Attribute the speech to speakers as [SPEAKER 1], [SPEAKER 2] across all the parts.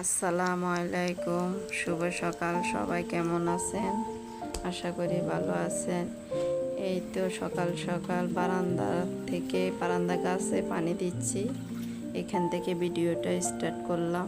[SPEAKER 1] আসসালামু আলাইকুম। শুভ সকাল। সবাই কেমন আছেন? আশা করি ভালো আছেন। এই তো সকাল সকাল বারান্দা থেকে বারান্দা গাছে পানি দিচ্ছি। এখান থেকে ভিডিওটা স্টার্ট করলাম।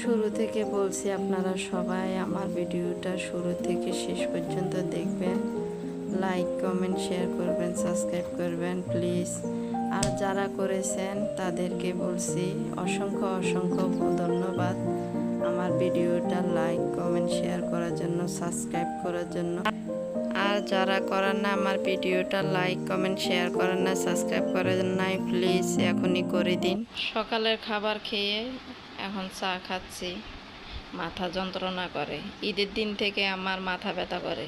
[SPEAKER 1] শুরু থেকে বলছি আপনারা সবাই আমার ভিডিওটা শুরু থেকে শেষ পর্যন্ত দেখবেন। লাইক, কমেন্ট, শেয়ার করবেন, সাবস্ক্রাইব করবেন, প্লিজ। আর যারা করেছেন তাদেরকে বলছি অসংখ্য অসংখ্য ধন্যবাদ আমার ভিডিওটা লাইক, কমেন্ট, শেয়ার করার জন্য, সাবস্ক্রাইব করার জন্য। আর যারা করেন না, আমার ভিডিওটা লাইক, কমেন্ট, শেয়ার করেন না, সাবস্ক্রাইব করার নাই, প্লিজ এখনই করে দিন। সকালের খাবার খেয়ে এখন চা খাচ্ছি। মাথা যন্ত্রণা করে। ঈদের দিন থেকে আমার মাথা ব্যথা করে।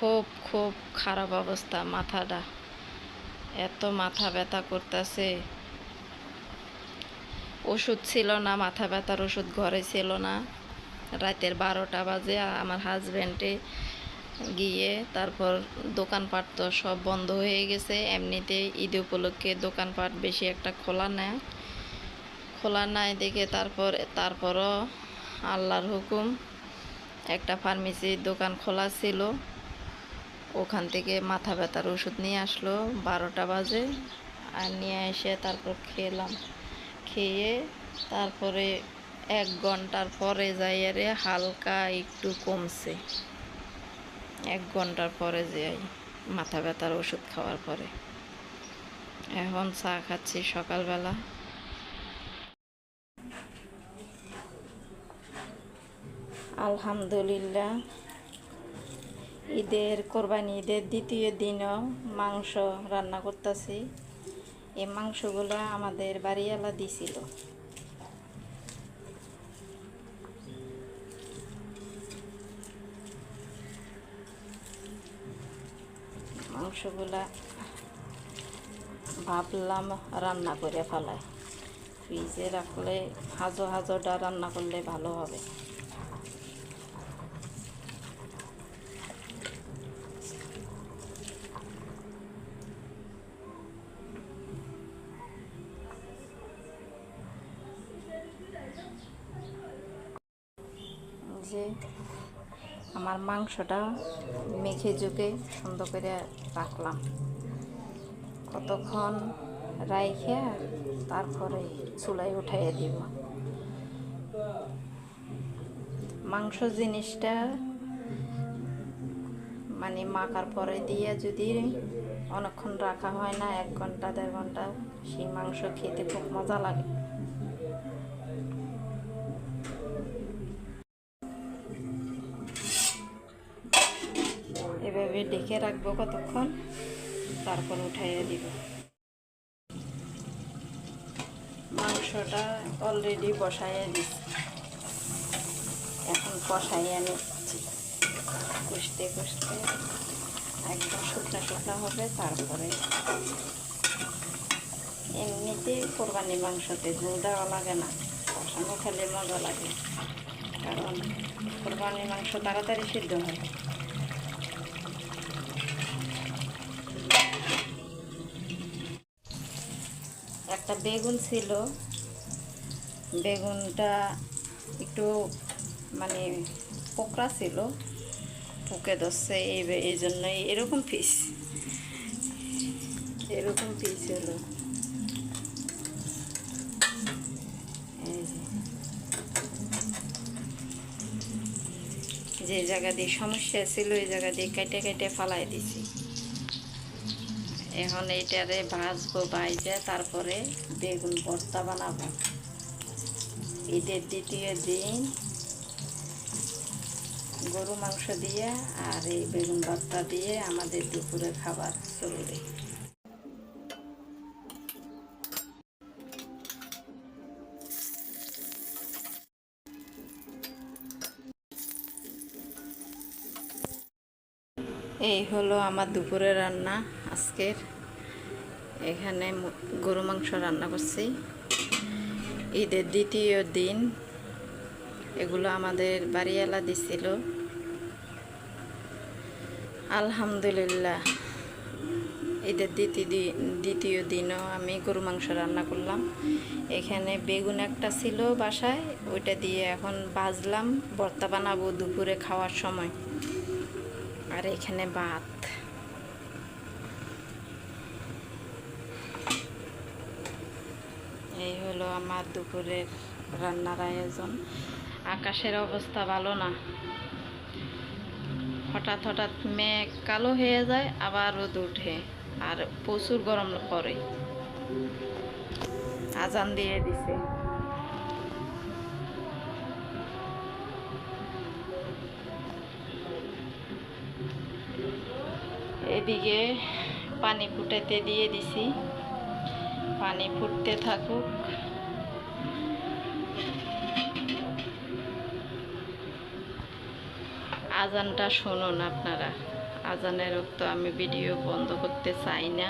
[SPEAKER 1] খুব খুব খারাপ অবস্থা মাথাটা। এত মাথা ব্যথা করতেছে। ওষুধ ছিল না, মাথা ব্যথার ওষুধ ঘরে ছিল না। রাতের বারোটা বাজে, আমার হাজব্যান্ডে গিয়ে তারপর দোকানপাট তো সব বন্ধ হয়ে গেছে। এমনিতে ঈদ উপলক্ষে দোকানপাট বেশি একটা খোলা নেয় খোলা নাই দেখে তারপর, তারপরও আল্লাহর হুকুম, একটা ফার্মেসির দোকান খোলা ছিল। ওখান থেকে মাথা ব্যথার ওষুধ নিয়ে আসলো, বারোটা বাজে, আর নিয়ে এসে তারপর খেলাম। খেয়ে তারপরে এক ঘণ্টার পরে যাই, আরে হালকা একটু কমছে। এক ঘণ্টার পরে যাই মাথা ব্যথার ওষুধ খাওয়ার পরে। এখন চা খাচ্ছি সকালবেলা। আলহামদুলিল্লাহ। ঈদের কোরবানি, ঈদের দ্বিতীয় দিনও মাংস রান্না করতেছি। এই মাংসগুলো আমাদের বাড়িওয়ালা দিছিল। মাংসগুলা ভাবলাম রান্না করে ফেলায় ফ্রিজে রাখলে হাজো হাজোটা রান্না করলে ভালো হবে। যে আমার মাংসটা মেখে জুকে সুন্দর করে রাখলাম। কতক্ষণ রাইখে তারপরে চুলাই উঠাইয়ে দিব। মাংস জিনিসটা মানে মাখার পরে দিয়ে যদি অনেকক্ষণ রাখা হয় না, এক ঘণ্টা, দেড় ঘণ্টা, সেই মাংস খেতে খুব মজা লাগে। ডেকে রাখব কতক্ষণ, তারপর উঠাইয়ে দিব। মাংসটা অলরেডি বসাইয়ে দিচ্ছি এখন কষাইয়ে নিচ্ছি। কষতে কষতে একদম শুকনো শুকনো হবে, তারপরে এমনিতে কোরবানি মাংসতে ঝুল দেওয়া লাগে না, কষানো খেলে মজা লাগে। কারণ কোরবানি মাংস তাড়াতাড়ি সিদ্ধ হয়। একটা বেগুন ছিল। বেগুনটা একটু মানে পোকরা ছিল। পোকে ধরছে, এই এই জন্যই এরকম পিস এরকম পিস হলো। যে জায়গা দিয়ে সমস্যা ছিল, ওই জায়গা দিয়ে কেটে কেটে ফালাই দিছি। এখন এইটারে ভাজবো বাইজে তারপরে বেগুন ভর্তা বানাবো। ঈদের দ্বিতীয় দিন গরু মাংস দিয়ে আর এই বেগুন ভর্তা দিয়ে আমাদের দুপুরে খাবার চলবে। এই হলো আমার দুপুরের রান্না। আজকের। এখানে গরু মাংস রান্না করছি। ঈদের দ্বিতীয় দিন। এগুলো আমাদের বাড়িওয়ালা দিছিল। আলহামদুলিল্লাহ। ঈদের দ্বিতীয় দ্বিতীয় দিনও আমি গরু মাংস রান্না করলাম। এখানে বেগুন একটা ছিল বাসায়। ওইটা দিয়ে এখন ভাজলাম। ভর্তা বানাবো দুপুরে খাওয়ার সময়। আর এখানে ভাত। এই হলো আমার দুপুরের রান্নার আয়োজন। আকাশের অবস্থা ভালো না। হঠাৎ হঠাৎ মেঘ কালো হয়ে যায়, আবার রোদ উঠে আর প্রচুর গরম পড়ে। আজান দিয়ে দিছে। এদিকে পানি ফুটাইতে দিয়ে দিছি। পানি ফুটতে থাকুক। আজানটা শুনুন আপনারা। আজানের তো আমি ভিডিও বন্ধ করতে চাই না।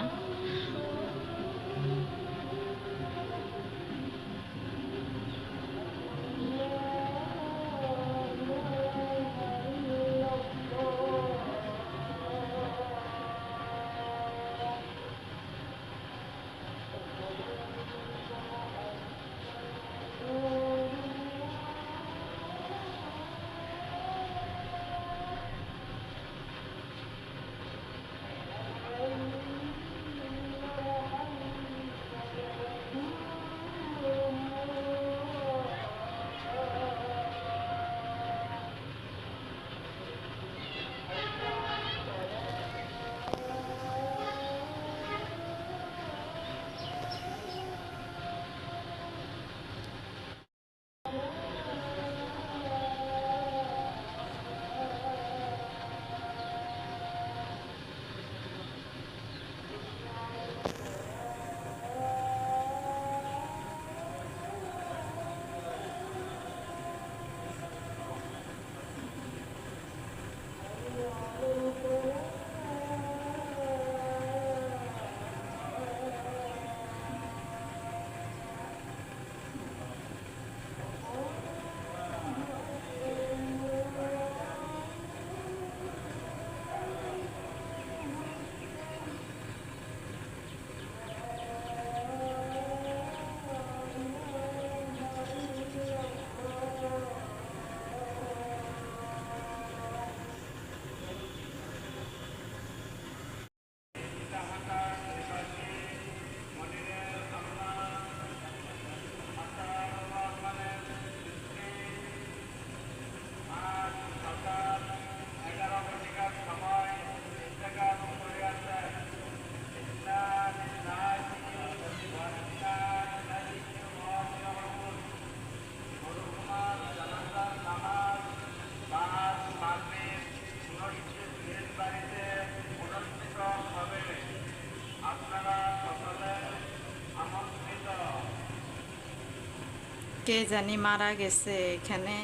[SPEAKER 1] কে জানি মারা গেছে এখানে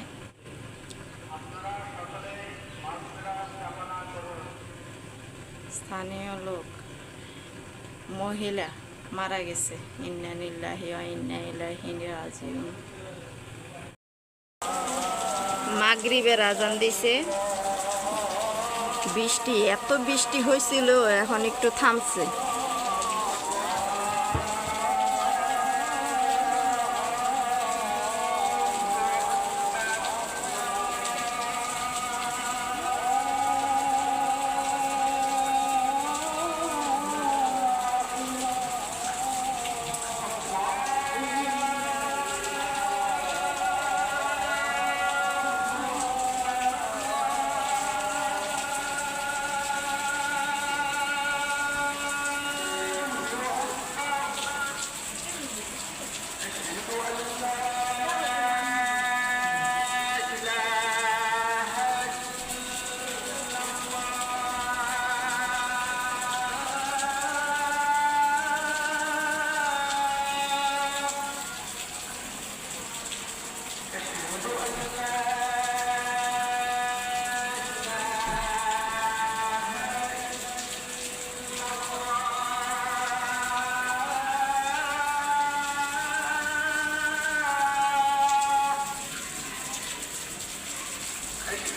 [SPEAKER 1] স্থানীয় লোক, মহিলা মারা গেছে। ইন্না নিল্লাহি ইন্না ইলাইহি রাজিউন। মাগরিবের আজান দিছে। বৃষ্টি, এত বৃষ্টি হয়েছিল এখন একটু থামছে।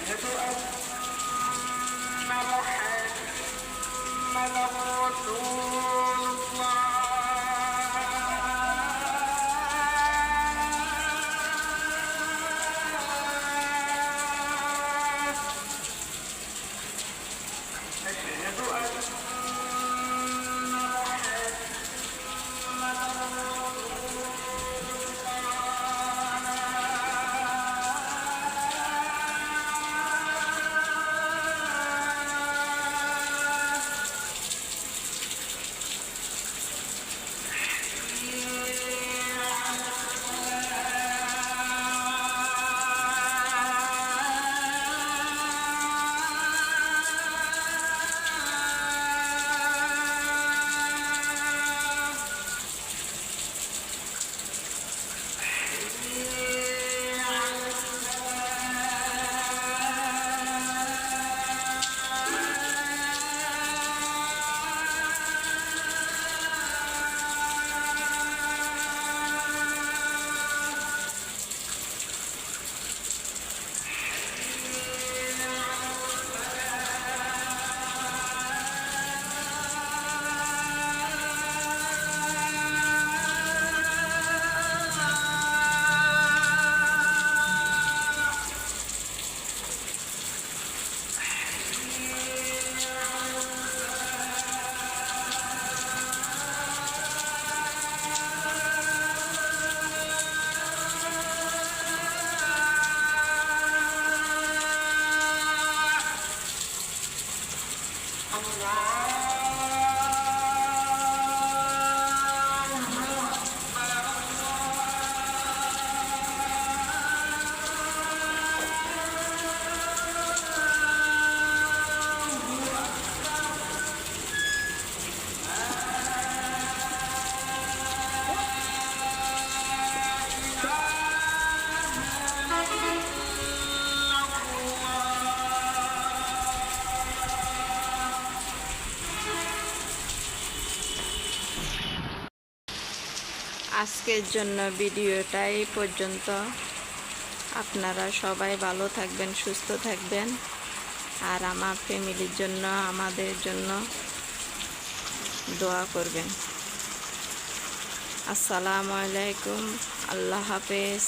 [SPEAKER 1] محمد رسول الله আজকের জন্য ভিডিওটাই পর্যন্ত। আপনারা সবাই ভালো থাকবেন, সুস্থ থাকবেন। আর আমার ফ্যামিলির জন্য, আমাদের জন্য দোয়া করবেন। আসসালামু আলাইকুম, আল্লাহ হাফেজ।